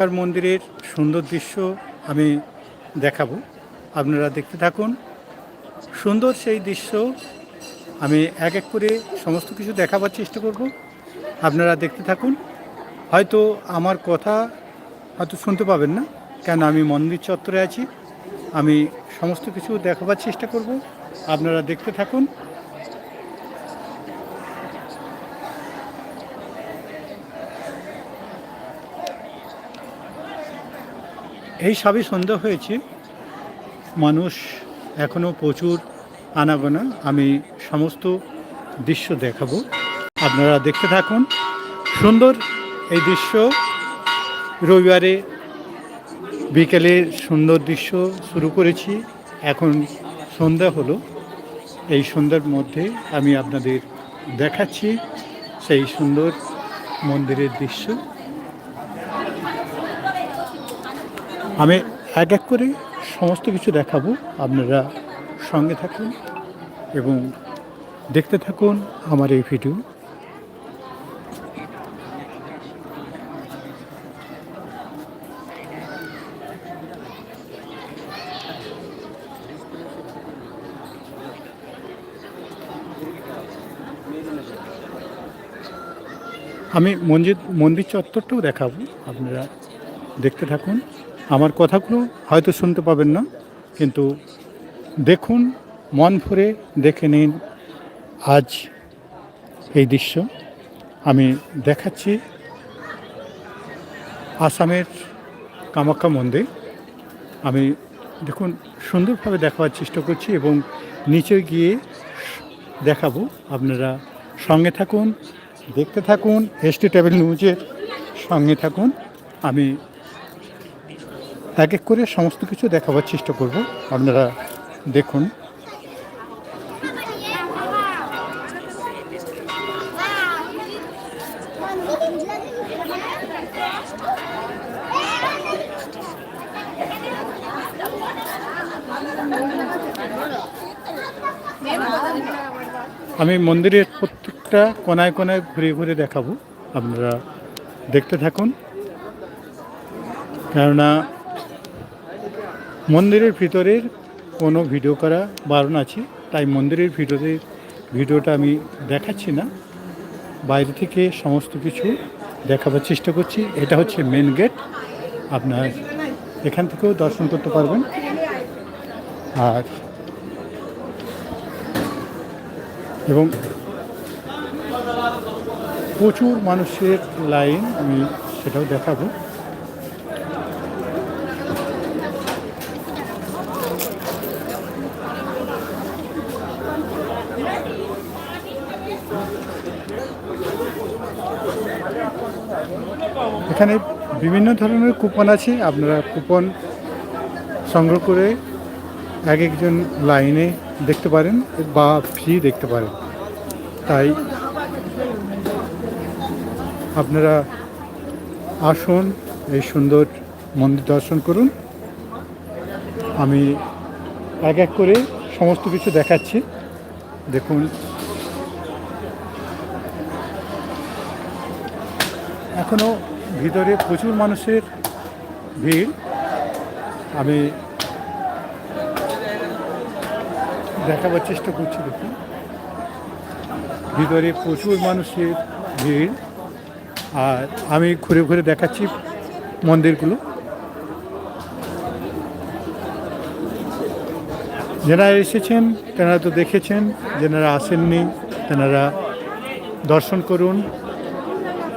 আর মন্দিরের সুন্দর দৃশ্য আমি দেখাবো। আপনারা দেখতে থাকুন। সুন্দর সেই দৃশ্য আমি এক এক করে সমস্ত কিছু দেখাবার চেষ্টা করব। আপনারা দেখতে থাকুন। হয়তো আমার কথা হয়তো শুনতে পাবেন না, কেন আমি মন্দির চত্বরে আছি। আমি সমস্ত কিছু দেখাবার চেষ্টা করব। আপনারা দেখতে থাকুন। এই সবই সন্ধ্যা হয়েছে। মানুষ এখনও প্রচুর আনাগোনা। আমি সমস্ত দৃশ্য দেখাবো। আপনারা দেখতে থাকুন। সুন্দর এই দৃশ্য। রবিবারে বিকেলের সুন্দর দৃশ্য শুরু করেছি। এখন সন্ধ্যা হলো। এই সন্ধ্যার মধ্যে আমি আপনাদের দেখাচ্ছি সেই সুন্দর মন্দিরের দৃশ্য। আমি এক এক করে সমস্ত কিছু দেখাবো। আপনারা সঙ্গে থাকুন এবং দেখতে থাকুন আমার এই ভিডিও। আমি মন্দির মন্দির চত্বরটাও দেখাবো। আপনারা দেখতে থাকুন। আমার কথাগুলো হয়তো শুনতে পাবেন না, কিন্তু দেখুন, মন ভরে দেখে নিন আজ এই দৃশ্য। আমি দেখাচ্ছি আসামের কামাখ্যা মন্দির। আমি দেখুন, সুন্দরভাবে দেখাবার চেষ্টা করছি এবং নিচে গিয়ে দেখাবো। আপনারা সঙ্গে থাকুন, দেখতে থাকুন এসটি টেবিল নিউজের সঙ্গে থাকুন। আমি এক এক করে সমস্ত কিছু দেখাবার চেষ্টা করব। আপনারা দেখুন। আমি মন্দিরের প্রত্যেকটা কোনায় কোনায় ঘুরে ঘুরে দেখাবো। আপনারা দেখতে থাকুন। কেননা মন্দিরের ভিতরের কোনো ভিডিও করা বারণ আছে, তাই মন্দিরের ভিতরে ভিডিওটা আমি দেখাচ্ছি না। বাইরে থেকে সমস্ত কিছু দেখাবার চেষ্টা করছি। এটা হচ্ছে মেন গেট আপনার এখান থেকেও দর্শন করতে পারবেন। আর এবং প্রচুর মানুষের লাইন আমি সেটাও দেখাবো। এখানে বিভিন্ন ধরনের কুপন আছে। আপনারা কুপন সংগ্রহ করে এক একজন লাইনে দেখতে পারেন বা ফ্রি দেখতে পারেন। তাই আপনারা আসুন, এই সুন্দর মন্দির দর্শন করুন। আমি এক এক করে সমস্ত কিছু দেখাচ্ছি। দেখুন। এখনও ভিতরে প্রচুর মানুষের ভিড়। আমি দেখাবার চেষ্টা করছি দেখুন ভিতরে প্রচুর মানুষের ভিড়। আর আমি ঘুরে ঘুরে দেখাচ্ছি মন্দিরগুলো। যারা এসেছেন তেনারা তো দেখেছেন যেনারা আসেননি তেনারা দর্শন করুন।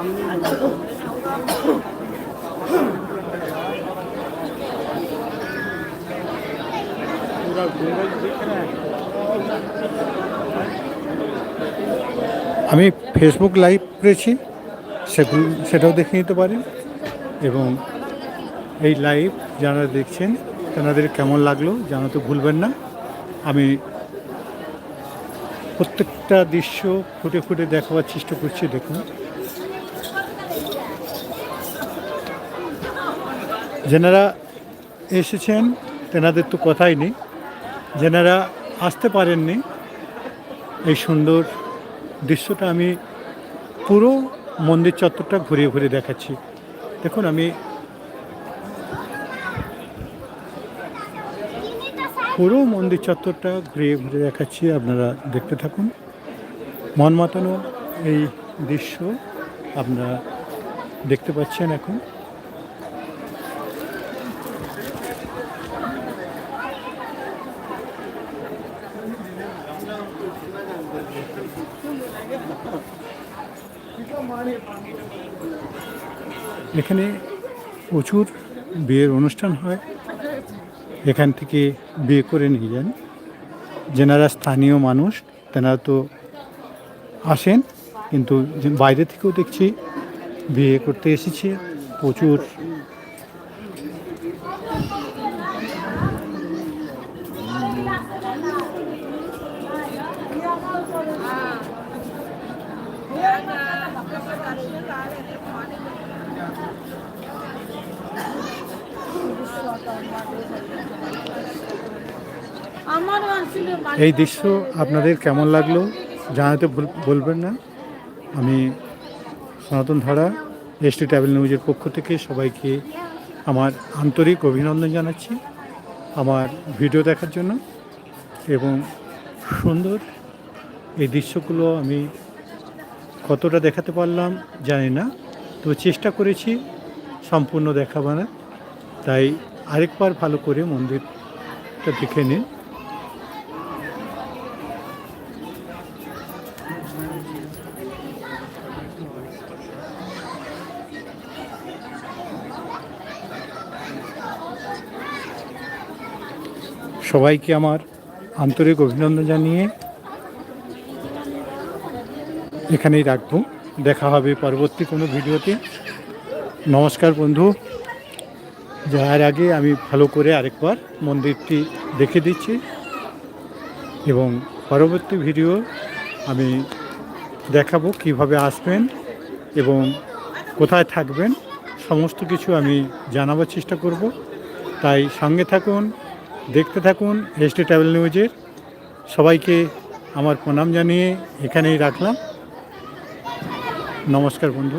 আমি ফেসবুক লাইভ করেছি, সেগুলো, সেটাও দেখে নিতে পারেন। এবং এই লাইভ যারা দেখছেন তেনাদের কেমন লাগল জানাতে ভুলবেন না। আমি প্রত্যেকটা দৃশ্য ফুটে ফুটে দেখাবার চেষ্টা করছি, দেখুন। যেনারা এসেছেন, তেনাদের তো কথাই নেই। যেনারা আসতে পারেননি, এই সুন্দর দৃশ্যটা আমি পুরো মন্দির চত্বরটা ঘুরিয়ে ঘুরিয়ে দেখাচ্ছি। দেখুন, আমি পুরো মন্দির চত্বরটা ঘুরিয়ে ঘুরে দেখাচ্ছি, আপনারা দেখতে থাকুন। মন মাতানো এই দৃশ্য আপনারা দেখতে পাচ্ছেন এখন। এখানে প্রচুর বিয়ের অনুষ্ঠান হয়। এখান থেকে বিয়ে করে নিয়ে যান। যেনারা স্থানীয় মানুষ, তেনারা তো আসেন, কিন্তু বাইরে থেকেও দেখছি বিয়ে করতে এসেছে। প্রচুর এই দৃশ্য আপনাদের কেমন লাগল জানাতে বলবেন না। আমি সনাতন ধারা, এসটি ট্রাভেল নিউজের পক্ষ থেকে সবাইকে আমার আন্তরিক অভিনন্দন জানাচ্ছি আমার ভিডিও দেখার জন্য এবং সুন্দর এই দৃশ্যগুলো আমি কতটা দেখাতে পারলাম জানি না তো চেষ্টা করেছি সম্পূর্ণ দেখাবানা তাই আরেকবার ভালো করে মন্দিরটা দেখে নিন। সবাইকে আমার আন্তরিক অভিনন্দন জানিয়ে এখানেই রাখব। দেখা হবে পরবর্তী কোনো ভিডিওতে। নমস্কার বন্ধু। যাওয়ার আগে আমি ভালো করে আরেকবার মন্দিরটি দেখে দিচ্ছি। এবং পরবর্তী ভিডিও আমি দেখাবো কীভাবে আসবেন এবং কোথায় থাকবেন। সমস্ত কিছু আমি জানাবার চেষ্টা করব। তাই সঙ্গে থাকুন, দেখতে থাকুন এসটি ট্রাভেল নিউজের সবাইকে আমার প্রণাম জানিয়ে এখানেই রাখলাম। নমস্কার বন্ধু